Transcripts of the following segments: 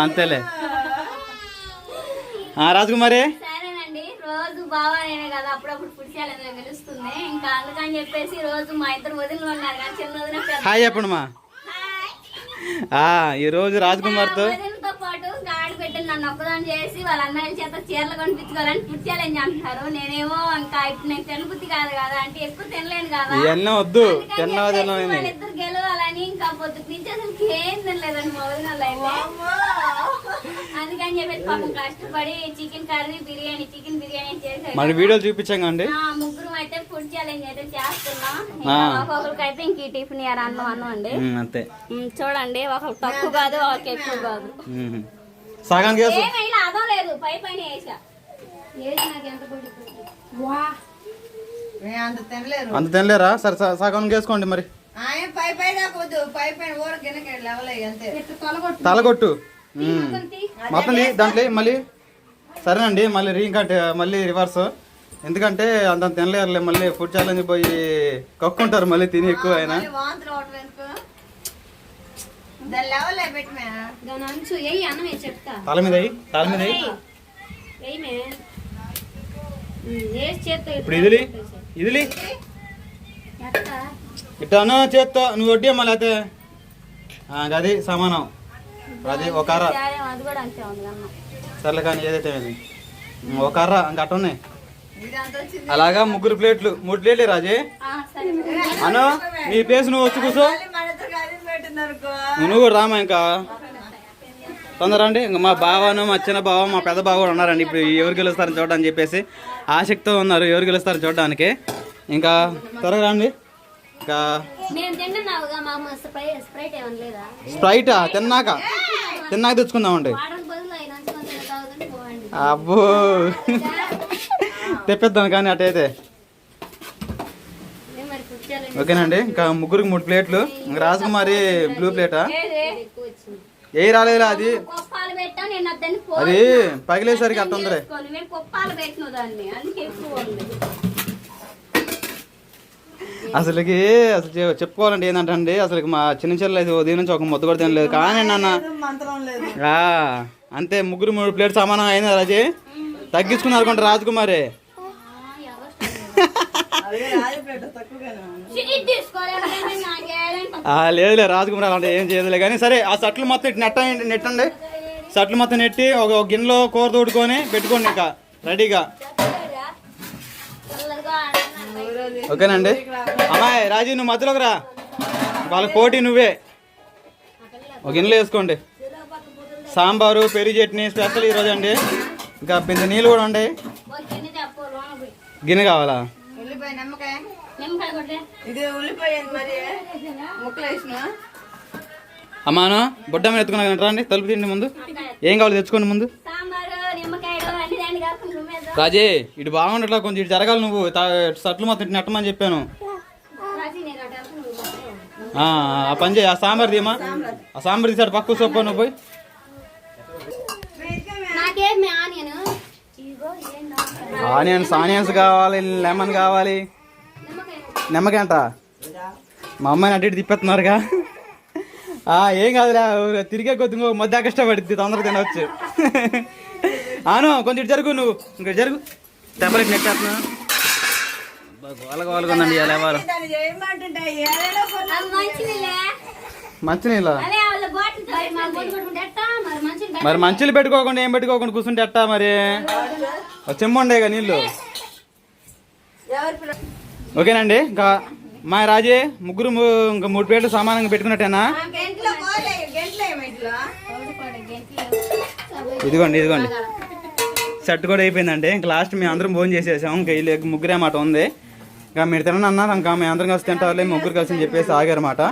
అంతేలే. ఆ, రాజకుమారి. సరేనండి. రోజు బావా నేనే కదా అప్పుడప్పుడు పుడిచాలని తెలుస్తుంది ఇంకా అందుకని చెప్పేసి రోజు మా ఇద్దరు వదిలి ఉన్నారు కానీ చిన్న వదిన పెద్ద హాయ్ చెప్పండి మా హాయ్. ఆ, ఈరోజు రాజకుమార్తో. వదినతో పాటు గాడి పెట్టి నన్ను ఒక్కదాన్ని చేసి వాళ్ళ అన్నయ్య చేత చీరలు కొనిపించుకోవాలని పుట్టాలని అంటున్నారు నేనేమో ఇంకా ఇప్పుడు నేను తినబుద్ధి కాదు కదా అంటే ఎక్కువ తినలేను కదా. ఇవన్నీ వద్దు. తిన్నావా ఇంకా పొద్దుకు నుంచి అసలు ఏం తినలేదండి మా వదిన అయితే. అందుకని చెప్పేసి పాపం కష్టపడి chicken curry biryani chicken biryani చేసాడు మన వీడియోలు చూపించాం ఆ, ముగ్గురు అయితే ఫుడ్ ఛాలెంజ్ అయితే చేస్తున్నాం. ఒక్కొక్కరికి అయితే ఇంక ఈ టిఫిన్ అన్నం అన్నం అండి. అంతే. చూడండి ఒకరికి తక్కువ కాదు ఒకరికి ఎక్కువ కాదు. వేసు ఏమైనా అదం లేదు పై పైన వేసా. ఏది నాకు ఎంత పడుతుంది వా. అంత తినలేరు. అంత తినలేరా? సరే స- సగానికి వేసుకోండి మరి. ఆయన పై పై దాకా వద్దు పై పైన ఊర గిన్నెకి లెవలే అంతే. తలగొట్టు. మొత్తం దాంట్లో మళ్ళీ సరేనండి మళ్ళీ రీంకట్ మళ్ళీ రివర్స్ ఎందుకంటే అంత తినలేరులే మళ్ళీ ఫుడ్ ఛాలెంజ్ పోయి కక్కుంటారు మళ్ళీ తిని ఎక్కువ చెప్తా. తల మీద తల మీద ఇప్పుడు ఇదిలి ఇదిలి. ఇట్టాను చేత్తో నువ్వు వడ్డీ మళ్ళీ అయితే ఆ, అది సమానం. అది ఒక అర సర్లే కానీ ఏదైతే. ఒక అర్ర ఇంకా అట్ట ఉన్నాయి. అలాగా ముగ్గురు ప్లేట్లు మూడు ప్లేట్లే రాజే. ఆ, సరే అను నీ ప్లేస్ నువ్వు వచ్చి కూర్చో. నువ్వు కూడా రామా ఇంకా? తొందర అండి ఇంకా మా బావను మా చిన్న బావ మా పెద్ద బావ కూడా ఉన్నారండి. ఇప్పుడు ఎవరు గెలుస్తారని చూడడానికి చెప్పేసి ఆసక్తితో ఉన్నారు ఎవరు గెలుస్తారని చూడడానికి. ఇంకా త్వరగా రండి. స్ప్రైట్ తిన్నాక? తిన్నాక తెచ్చుకుందామండి. అబ్బో. తెప్పిద్దాం కానీ అటైతే. ఓకేనండి ఇంకా ముగ్గురికి మూడు ప్లేట్లు. ఇంకా రాజకుమారి బ్లూ ప్లేటా? ఏ రాలేదులే అది. అది పగిలేసరికి అట్ట ఉందిలే మేము పప్పాలు పెట్టిన దాన్ని అందుకే ఎక్కువ ఉంది అసలుకి అసలు చెప్పుకోవాలంటే ఏంటంటే అండి అసలు మా చిన్న చెల్లెలు అయితే ఉదయం నుంచి ఒక ముద్ద కూడా తినలేదు. కానీ నాన్న మంత్రం లేదు. ఆ, అంతే ముగ్గురు మూడు ప్లేట్ సమానం అయింది రాజే? తగ్గించుకున్నారు అనుకుంటా రాజకుమారి. లేదులే రాజకుమారి అలాంటి ఏం చేయదులే. కానీ సరే ఆ సట్లు మొత్తం ఇటు నెట్ట నెట్టండి. సట్లు మొత్తం నెట్టి ఒక ఒక గిన్నెలో కూర తోడుకొని పెట్టుకోండి ఇంకా రెడీగా. ఓకేనండి. అమ్మాయి రాజీ నువ్వు మధ్యలోకి రా. వాళ్ళకి పోటీ నువ్వే. ఒక గిన్నెలో వేసుకోండి. సాంబారు పెరుగు చట్నీ స్పెషల్ ఈరోజు అండి. ఇంకా పెద్ద నీళ్ళు కూడా ఉండే. గిన్నె కావాలా? ఉల్లిపాయ నిమ్మకాయ. నిమ్మకాయ కొట్టే ఇది ఉల్లిపాయ ఏంది మరి? ముక్కలు వేసిన? అమ్మాను బుడ్డ మీద ఎత్తుకున్నా రండి తలుపు తిండి ముందు. ఏం కావాలి తెచ్చుకోండి ముందు సాంబారు నిమ్మకాయలు అన్ని దాన్ని కాకుండా నువ్వే రాజే ఇటు బాగుండట్లా కొంచెం ఇటు జరగాలి నువ్వు. సట్లు మొత్తం ఇటు నెట్టమని చెప్పాను. ఆ, పని చేయి. ఆ సాంబార్ తీయమా ఆ సాంబార్ తీసాడు పక్క సొప్ప నువ్వు పోయి. ఆనియన్స్ ఆనియన్స్ కావాలి లెమన్ కావాలి. నిమ్మకాయ నిమ్మకాయ అంట మా అమ్మాయిని అటు ఇటు తిప్పేస్తున్నారుగా. ఏం కాదురా తిరిగే కొద్ది ఇంకో మధ్య కష్టపడుద్ది తొందరగా తినవచ్చు ఆను కొంచెం ఇటు జరుగు నువ్వు. ఇంకా జరుగు. దెబ్బలకి నెట్టేస్తున్నా వాళ్ళకి వాళ్ళకుందండి ఇలా ఎవరు? మంచినీళ్ళ మరి మంచిలు పెట్టుకోకుండా ఏం పెట్టుకోకుండా కూర్చుంటే ఎట్టా మరి? ఒక చెమ్ము ఉండేగా నీళ్ళు. ఓకేనండి ఇంకా మా రాజే ముగ్గురు ము- ఇంకా మూడు ప్లేట్లు సమానంగా పెట్టుకున్నట్టేనా? ఇదిగోండి ఇదిగోండి. సెట్ కూడా అయిపోయిందండి. ఇంకా లాస్ట్ మేము అందరం భోజనం చేసేసాం. ఇంకా వీళ్ళు ముగ్గురే మాట ఉంది. ఇంకా మీరు తినను అన్నారు. ఇంకా మేము అందరం కలిసి తింటారులే ముగ్గురు కలిసి అని చెప్పేసి ఆగారన్నమాట.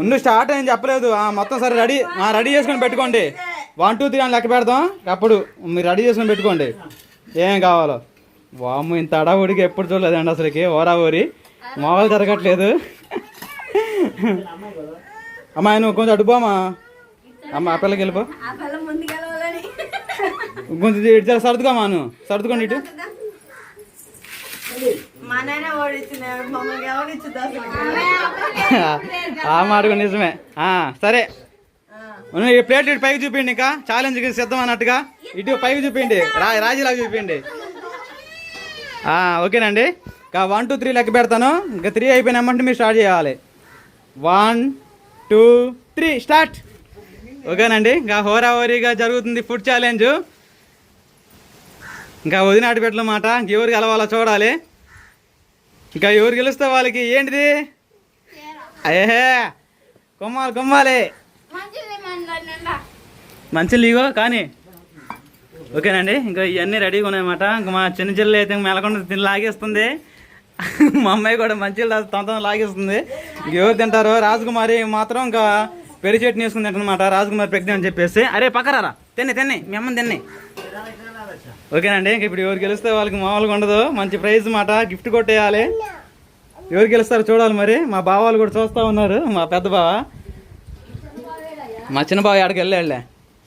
ఉండు స్టార్ట్ అని చెప్పలేదు. మొత్తం సరే రెడీ. రెడీ చేసుకొని పెట్టుకోండి. వన్ టూ త్రీ అని లెక్క పెడదాం. అప్పుడు మీరు రెడీ చేసుకొని పెట్టుకోండి. ఏం కావాలో. వాము ఇంత అడావుడికి ఎప్పుడు చూడలేదండి అసలుకి. ఓరా ఊరి మామూలు జరగట్లేదు అమ్మాయి నువ్వు కొంచెం అడుపోమా అమ్మ ఆ పిల్లకి వెళ్ళిపో. కొంచెం ఇటు సర్దుకోమా నువ్వు సర్దుకోండి ఇటు. ఆ మాట నిజమే. సరే. ఈ ప్లేట్ ఇటు పైకి చూపించండి ఇంకా. ఛాలెంజ్కి సిద్ధం అన్నట్టుగా. ఇటు పైకి చూపించండి రా రాజీలాగా చూపించండి ఆ, ఓకేనండి. ఇంకా వన్ టూ త్రీ లెక్క పెడతాను. ఇంకా త్రీ అయిపోయినామంటే మీరు స్టార్ట్ చేయాలి. వన్ టూ త్రీ స్టార్ట్ ఓకేనండి. ఇంకా హోరాహోరీగా జరుగుతుంది ఫుడ్ ఛాలెంజ్ ఇంకా వదిన ఆటపెట్టల మాట ఇంకెవరు గెలవాలో చూడాలి. ఇంకా ఎవరు గెలుస్తే వాళ్ళకి ఏంటిది? అయ్యే కొమ్మాలి కొమ్మాలి. మంచిది మంచి లీగో కానీ. ఓకేనండి ఇంకా ఇవన్నీ రెడీగా ఉన్నాయన్నమాట. ఇంకా మా చిన్న చెల్లి అయితే మెలకుండా తిని లాగేస్తుంది. మా అమ్మాయి కూడా మంచి తొంత లాగేస్తుంది. ఎవరు తింటారో రాజకుమారి మాత్రం ఇంకా పెరి చట్నీ వేసుకుని తింటనమాట రాజకుమారి ప్రెగ్నెంట్ అని చెప్పేసి. అరే పక్కరారా తిన్ని తిన్ని మీ అమ్మని తిన్ని. ఓకేనండి ఇంక ఇప్పుడు ఎవరు గెలిస్తే వాళ్ళకి మామూలుగా ఉండదు. మంచి ప్రైజ్ మాట గిఫ్ట్ కొట్టేయాలి. ఎవరు గెలుస్తారో చూడాలి మరి. మా బావాలు కూడా చూస్తూ ఉన్నారు మా పెద్ద బావ. మా చిన్న బావ ఆడికి వెళ్ళాడులే.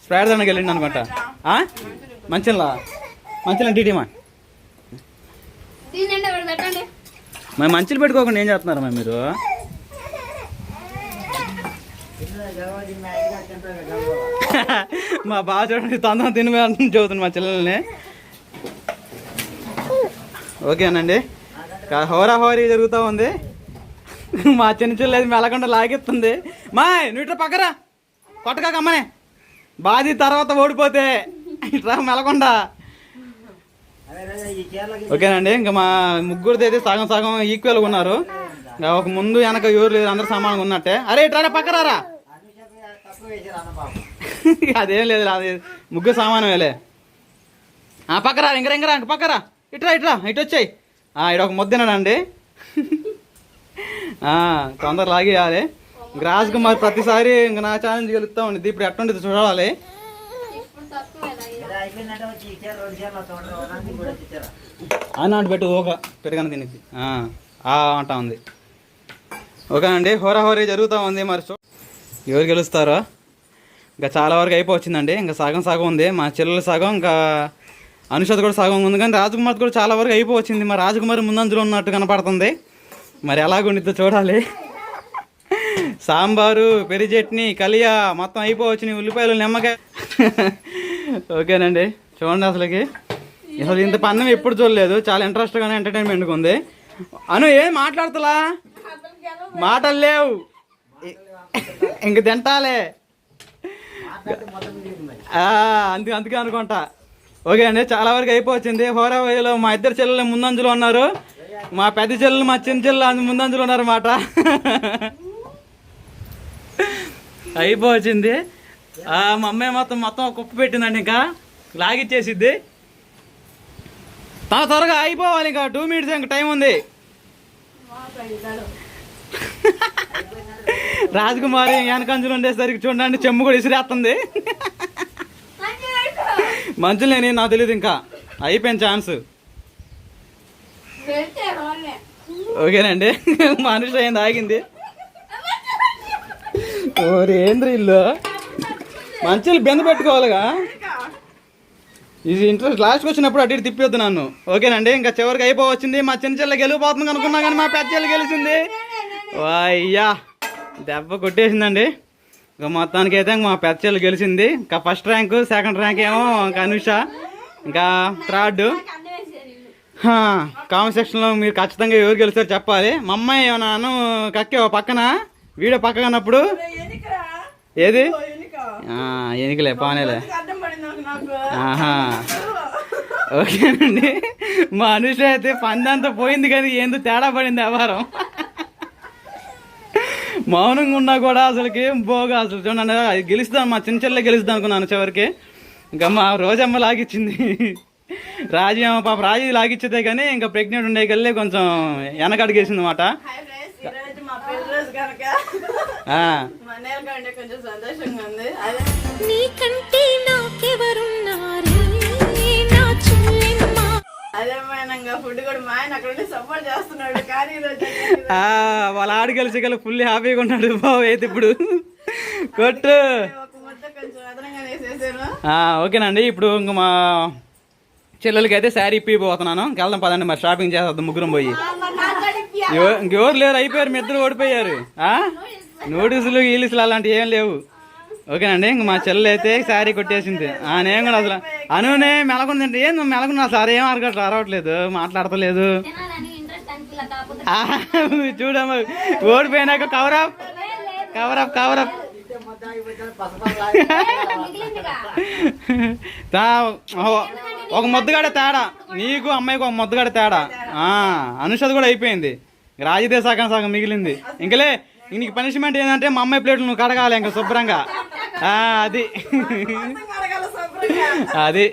స్ప్రైడ్ దండకి వెళ్ళిండు అనుకుంటా? మంచిలా మంచిలా టీటీమా మరి మంచిలు పెట్టుకోకుండా ఏం చేస్తున్నారు మరి మీరు? మా బావ చూడండి తొందర తిని చదువుతుంది మా చెల్లెల్ని. ఓకేనండి. హోరా హోరీ జరుగుతూ ఉంది. మా చిన్న చెల్లి మెలకుండా లాగిస్తుంది. మా నువ్వు పక్కరా. కొట్టకాక అమ్మనే. బాధి తర్వాత ఓడిపోతే ఇట్లా మెలకుండా. ఓకేనండి ఇంకా మా ముగ్గురిది అయితే సగం సగం ఈక్వల్గా ఉన్నారు. ఇంకా ఒక ముందు వెనక ఎవరు లేదు అందరు సమానంగా ఉన్నట్టే. అరే ఇట్రా పక్కరారా. అదేం లేదు అది ముగ్గురు సమానమేలే ఆ పక్కరా ఇంకరా ఇంకరా పక్కరా. ఇట్రా ఇట్రా ఇటు వచ్చాయి. ఇటు ఒక ముద్దనండి తొందర లాగేయాలి. గ్రాస్ కుమార్ ప్రతిసారి ఇంక నా ఛాలెంజ్ గెలుస్తా ఉండిద్ది ఇప్పుడు ఎట్టుండేది చూడాలి. అన్నాడు పెట్టు ఓక పెరగని తినిద్ది అంటా ఉంది. ఓకేనండి హోరా హోరీ జరుగుతూ ఉంది మరి చూ ఎవరు గెలుస్తారా? ఇంకా చాలా వరకు అయిపోవచ్చిందండి. ఇంకా సగం సగం ఉంది. మా చెల్లెలు సగం ఇంకా అనుషత్ కూడా సగం ఉంది. కానీ రాజకుమార్ కూడా చాలా వరకు అయిపోవచ్చింది. మా రాజకుమారి ముందంజలో ఉన్నట్టు కనపడుతుంది. మరి ఎలాగుండిద్దో చూడాలి. సాంబారు పెరి చట్నీ కలియా మొత్తం అయిపోవచ్చినాయి ఉల్లిపాయలు నిమ్మకాయ. ఓకేనండి. చూడండి అసలుకి. అసలు ఇంత పన్నం ఎప్పుడు చూడలేదు. చాలా ఇంట్రెస్ట్గానే ఎంటర్టైన్మెంట్గా ఉంది. అను ఏం మాట్లాడుతులా? మాటలు లేవు. ఇంక తింటాలే. అందుకే అందుకే అనుకుంటా. ఓకే అండి చాలా వరకు అయిపోవచ్చింది. హోరావయ్యలో మా ఇద్దరు చెల్లెలు ముందంజలో ఉన్నారు. మా పెద్ద చెల్లెలు మా చిన్న చెల్లెలు ముందంజలో ఉన్నారు అన్నమాట అయిపోవచ్చింది. మా అమ్మాయి మొత్తం మొత్తం కుప్ప పెట్టిందండి ఇంకా. లాగిచ్చేసిద్ది. తా త్వరగా అయిపోవాలి ఇంకా. టూ మినిట్స్ ఇంకా టైం ఉంది. రాజకుమారి వెనకంజులు ఉండేసరికి చూడండి చెమ్ము కూడా ఇసిరేస్తుంది. మంచులు నేను నాకు తెలియదు ఇంకా. అయిపోయిన ఛాన్స్ ఓకేనండి. మనిషి అయింది ఆగింది. ఓరి ఏంద్రి ఇల్లు? మంచులు బెంద పెట్టుకోవాలిగా? ఇది ఇంట్రెస్ట్. లాస్ట్కి వచ్చినప్పుడు అటు ఇటు తిప్పొద్దు నన్ను. ఓకేనండి ఇంకా చివరికి అయిపోవచ్చింది. మా చిన్న చెల్లె గెలిగిపోతుంది అనుకున్నా కానీ మా పెద్ద చెల్లి గెలిచింది. అయ్యా దెబ్బ కొట్టేసిందండి. ఇంకా మొత్తానికి అయితే మా పెద్ద చెల్లి గెలిచింది. ఇంకా ఫస్ట్ ర్యాంక్ సెకండ్ ర్యాంక్ ఏమో ఇంకా అనుష. ఇంకా థర్డ్ కామెంట్ సెక్షన్లో మీరు ఖచ్చితంగా ఎవరు గెలుస్తారో చెప్పాలి. మా అమ్మాయి నాను అను కక్కే పక్కన? వీడియో పక్కన ఉన్నప్పుడు? ఏది? ఎన్నిక ఎనికలే పానేలే. ఓకేనండి. మా అనుష అయితే పందంతా పోయింది కానీ ఏందో తేడా పడింది వ్యవహారం. మౌనంగా ఉన్నా కూడా అసలుకి బోగా అసలు చూడండి అది గెలుస్తాను మా చిన్న చెల్లె గెలుస్తాను అనుకున్నాను చివరికి. ఇంకా మా రోజమ్మ లాగిచ్చింది. రాజీ ఏమో పాప రాజీ లాగిచ్చేదే కానీ ఇంకా ప్రెగ్నెంట్ ఉండే కల్లే కొంచెం వెనకడిగేసింది అనమాట హాయ్ ఫ్రెండ్స్ అదేమైనా ఫుడ్ కూడా మా ఆయన అక్కడ ఉండి సపోర్ట్ చేస్తున్నాడు. కానీ ఈరోజు వాళ్ళ ఆడి కలిసి కలిసి ఫుల్ హ్యాపీగా ఉన్నాడు బాబు అయితే ఇప్పుడు. కొట్టు. ఓకేనండి. ఇప్పుడు ఇంక మా చెల్లెలకి అయితే శారీ ఇప్పిపోతున్నాను. వెళ్దాం పదండి మరి. షాపింగ్ చేసేద్దాం ముగ్గురం పోయి. ఇంకెవరు లేరు అయిపోయారు మీ ఇద్దరు ఓడిపోయారు. ఆ? నూడిల్స్లు గీలిస్లు అలాంటివి ఏం లేవు. ఓకేనండి ఇంక మా చెల్లెలు అయితే శారీ కొట్టేసింది. ఆ నేను కూడా అసలు అనునే మెలకుందండి ఏం నువ్వు మెలకున్నా సార్ ఏం అరగట్ అరవట్లేదు మాట్లాడతలేదు. చూడమ్మ ఓడిపోయినాక cover up cover up cover up తా ఒక ముద్దగాడ తేడా. నీకు అమ్మాయికి ఒక ముద్దగాడ తేడా. అనుషద్ కూడా అయిపోయింది. రాజిదే సగం సగం మిగిలింది. ఇంకలే నీకు పనిష్మెంట్ ఏంటంటే మా అమ్మాయి ప్లేట్లు నువ్వు కడగాలి ఇంకా శుభ్రంగా. అది. అది.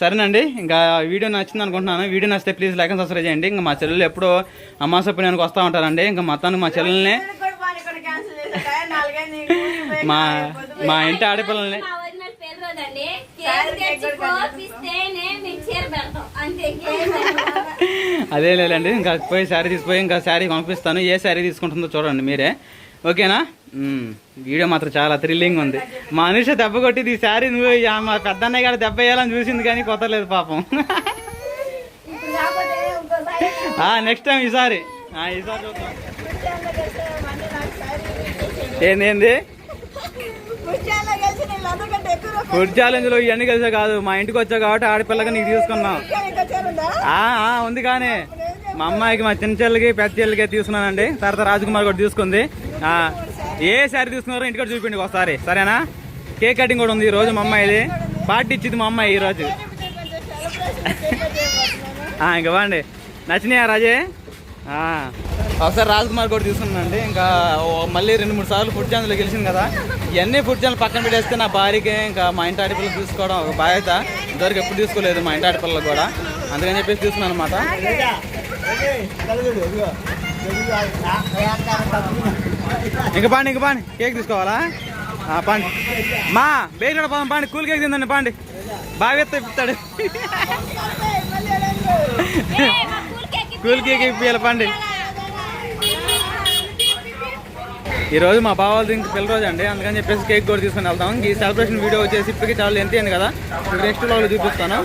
సరేనండి ఇంకా వీడియో నచ్చింది అనుకుంటున్నాను. వీడియో నచ్చితే ప్లీజ్ లైక్ అండ్ సబ్స్క్రైబ్ చేయండి. ఇంకా మా చెల్లెలు ఎప్పుడో అమాస పుణ్యానికి వస్తూ ఉంటారండి. ఇంకా మొత్తానికి మా చెల్లెల్ని మా మా ఇంటి ఆడపిల్లల్ని అంతే అదే లేదండి ఇంకా పోయి శారీ తీసిపోయి ఇంకా శారీ పంపిస్తాను ఏ శారీ తీసుకుంటుందో చూడండి మీరే. ఓకేనా. వీడియో మాత్రం చాలా థ్రిల్లింగ్ ఉంది. మా అనుష దెబ్బ కొట్టింది ఈ శారీ నువ్వు మా పెద్ద అన్నయ్య గారు దెబ్బ వేయాలని చూసింది కానీ కొత్తలేదు పాపం. నెక్స్ట్ టైం ఈసారి. చూద్దాం. ఏంది? ఏంది ఫుడ్ ఛాలెంజ్లో ఇవన్నీ కలిసే కాదు. మా ఇంటికి వచ్చావు కాబట్టి ఆడపిల్లగా నీకు తీసుకున్నాం. ఉంది కానీ మా అమ్మాయికి మా చిన్న చెల్లికి పెద్ద చెల్లికి తీసుకున్నానండి. తర్వాత రాజకుమార్ కూడా తీసుకుంది. ఏ శారీ తీసుకున్నారో ఇంటికి చూపిండి ఒకసారి. సరేనా? కేక్ కటింగ్ కూడా ఉంది ఈరోజు మా అమ్మాయిది. పార్టీ ఇచ్చింది మా అమ్మాయి ఈరోజు. ఇంకా బాండి నచ్చినాయా రాజే? ఒకసారి రాజకుమార్ కూడా తీసుకున్నానండి. ఇంకా ఓ మళ్ళీ రెండు మూడు సార్లు ఫుడ్ ఛానల్లో గెలిచింది కదా. ఇవన్నీ ఫుడ్ ఛానల్ పక్కన పెట్టేస్తే నా భార్యకి ఇంకా మా ఇంటి ఆడపిల్లలు తీసుకోవడం ఒక బాధ్యత. ఇంతవరకు ఎప్పుడు తీసుకోలేదు మా ఇంటి ఆడపిల్లలు కూడా. అందుకని చెప్పేసి తీసుకున్నాను అనమాట ఇంక పాండి ఇంక పాండి. కేక్ తీసుకోవాలా? ఆ, పాండి. మా బేజోడ పోదాం పాండి. కూల్ కేక్ తిందండి పాండి. బాగా ఎత్త ఇస్తాడు కూల్ కేక్ ఇప్పించాలి కూల్ ఈరోజు ఇప్పియాలి మా బావాలది ఇంక పిల్ల రోజు అండి. అందుకని చెప్పేసి కేక్ కూడా తీసుకుని వెళ్తాం. ఈ సెలబ్రేషన్ వీడియో వచ్చేసి ఇప్పటికి చాలా ఎంత అయింది కదా. నెక్స్ట్లో చూపిస్తాను.